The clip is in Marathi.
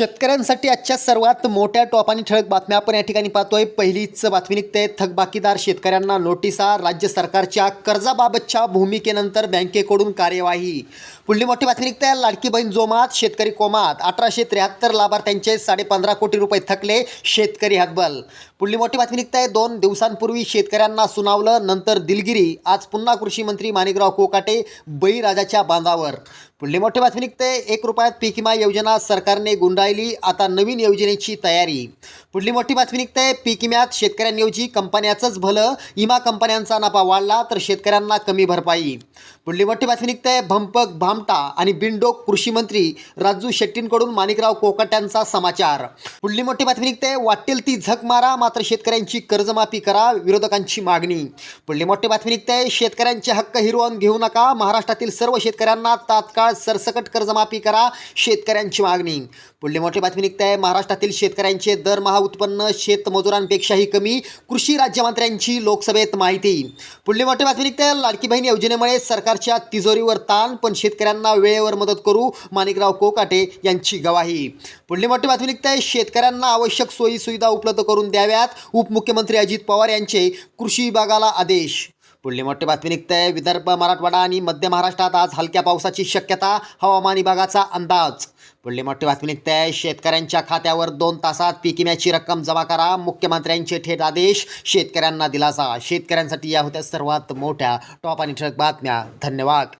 शेतकऱ्यांसाठी आजच्या सर्वात मोठ्या टॉप आणि ठळक बातम्या आपण या ठिकाणी पाहतोय. पहिलीच बातमी निघते. थकबाकीदार शेतकऱ्यांना नोटिसा राज्य सरकारच्या कर्जाबाबतच्या भूमिकेनंतर बँकेकडून कार्यवाही. पुढली मोठी बातमी निघते. लाडकी बहीण जोमात शेतकरी कोमात. अठराशे त्र्याहत्तर लाभार्थ्यांचे साडेपंधरा कोटी रुपये थकले शेतकरी हतबल. पुढली मोठी बातमी निघते. दोन दिवसांपूर्वी शेतकऱ्यांना सुनावलं नंतर दिलगिरी. आज पुन्हा कृषी मंत्री माणिकराव कोकाटे बळीराजाच्या बांधावर. पुढली मोठी बातमी निघते. एक रुपयात पीक विमा योजना सरकारने गुंडाळली. आता नवीन योजनेची तयारी. पुढली मोठी बातमी निघते. पीक विम्यात शेतकऱ्यांऐवजी कंपन्याचंच भलं. विमा कंपन्यांचा नफा वाढला तर शेतकऱ्यांना कमी भरपाई. पुढली मोठी बातमी निघते. भंपक भामटा आणि बिंडोक कृषी मंत्री राजू शेट्टींकडून माणिकराव कोकट्यांचा समाचार. पुढली मोठी बातमी निघते. वाटेल ती झक मारा मात्र शेतकऱ्यांची कर्जमाफी करा विरोधकांची मागणी. पुढली मोठी बातमी निघते. शेतकऱ्यांचे हक्क हिरवून घेऊ नका. महाराष्ट्रातील सर्व शेतकऱ्यांना तात्काळ सरसकट कर्जमाफी करा शेतकऱ्यांची मागणी. पुढली मोठी बातमी निघते महाराष्ट्रातील शेतकऱ्यांचे दरमहा उत्पन्न शेतमजुरांपेक्षाही कमी कृषी राज्यमंत्र्यांची लोकसभेत माहिती. पुढली मोठी बातमी निघते लाडकी बहीण योजनेमुळे सरकारच्या तिजोरीवर ताण पण शेतकऱ्यांना वेळेवर मदत करू माणिकराव कोकाटे यांची गवाही. पुढली मोठी बातमी निघते शेतकऱ्यांना आवश्यक सोयी सुविधा उपलब्ध करून द्याव्यात उपमुख्यमंत्री अजित पवार यांचे कृषी विभागाला आदेश. पुढली मोठी बातमी निघते. विदर्भ मराठवाडा आणि मध्य महाराष्ट्रात आज हलक्या पावसाची शक्यता हवामान विभागाचा अंदाज. पुढली मोठी बातमी निघते. शेतकऱ्यांच्या खात्यावर दोन तासात पीक विम्याची रक्कम जमा करा. मुख्यमंत्र्यांचे थेट आदेश शेतकऱ्यांना दिलासा. शेतकऱ्यांसाठी या होत्या सर्वात मोठ्या टॉप आणि ठळक बातम्या. धन्यवाद.